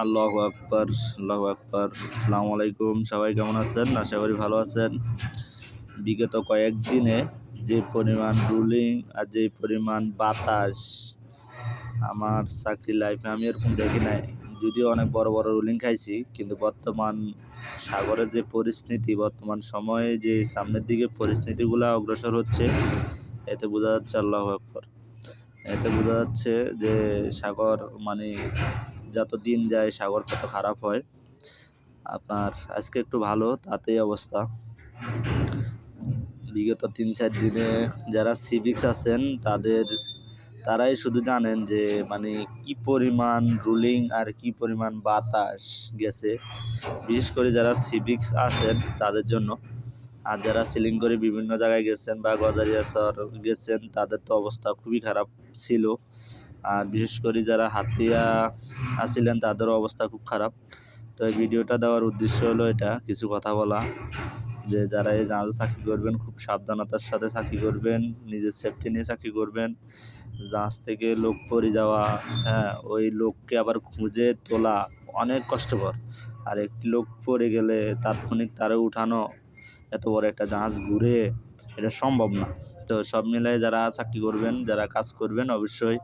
আল্লাহ আকবর আল্লাহ আকবর। আসসালামু আলাইকুম, সবাই কেমন আছেন? আশা করি ভালো আছেন। বিগত কয়েকদিনে যে পরিমাণ রুলিং আর যে পরিমাণ বাতাস আমার চাকরি লাইফে আমি এরকম দেখি নাই। যদিও অনেক বড় বড় রুলিং খাইছি, কিন্তু বর্তমান সাগরের যে পরিস্থিতি, বর্তমান সময়ে যে সামনের দিকে পরিস্থিতিগুলো অগ্রসর হচ্ছে, এতে বোঝা যাচ্ছে আল্লাহ আকবর। এতে বোঝা যাচ্ছে যে সাগর মানে যত দিন যায় সাগর তত খারাপ হয়। আপনার আজকে একটু ভালো, তাতেই অবস্থা। বিগত তিন চার দিনে যারা সিভিক্স আছেন, তাদের, তারাই শুধু জানেন যে মানে কি পরিমাণ রুলিং আর কি পরিমাণ বাতাস গেছে। বিশেষ করে যারা সিভিক্স আছেন, তাদের জন্য। আর যারা সিলিং করে বিভিন্ন জায়গায় গেছেন বা গজারিয়াসর গেছেন, তাদের তো অবস্থা খুবই খারাপ ছিল। আর বিশেষ করে যারা হাতিয়া আসছিলেন তাদেরও অবস্থা খুব খারাপ। তো এই ভিডিওটা দেওয়ার উদ্দেশ্য হলো এটা, কিছু কথা বলা। যে যারা এই জাহাজে চাকরি করবেন, খুব সাবধানতার সাথে চাকরি করবেন, নিজের সেফটি নিয়ে চাকরি করবেন। জাহাজ থেকে লোক পড়ে যাওয়া হ্যাঁ ওই লোককে আবার খুঁজে তোলা অনেক কষ্টকর। আর একটি লোক পড়ে গেলে তাৎক্ষণিক তারে উঠানো, এত বড় একটা জাহাজ ঘুরে এটা সম্ভব না। তো সব মিলাই যারা চাকরি করবেন যারা কাজ করবেন অবশ্যই